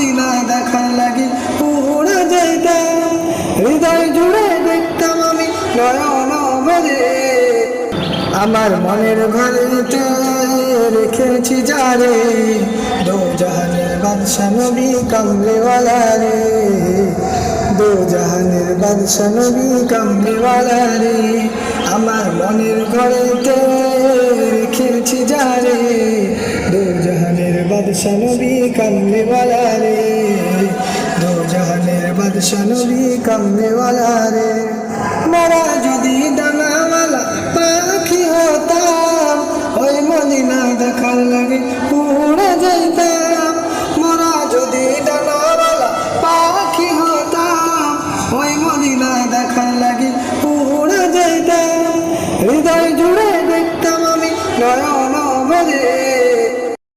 Medina দেখার লাগে উড়ে যাইতাম হৃদয় জুড়ে দেখতাম আমি নয়ন ভরে আমার মনের ঘরেতে রেখেছি যারে দো জাহানের বাদশা নবী কামলেওয়ালা রে। দো জাহানের বাদশা নবী কামলেওয়ালা রে। আমার মনের ঘরে ঘরেতে বাদশা নবী কামলেওয়ালা রে। দো জাহানের বাদশা কামলেওয়ালা রে। মোরা যদি ডানাওয়ালা পাখি হতাম, ওই মদিনা দেখার লাগে উড়ে যাইতাম মোরা যদি ডানাওয়ালা পাখি হতাম, ওই মদিনা দেখার লাগে উড়ে যাইতাম হৃদয় জুড়ে দেখতাম আমি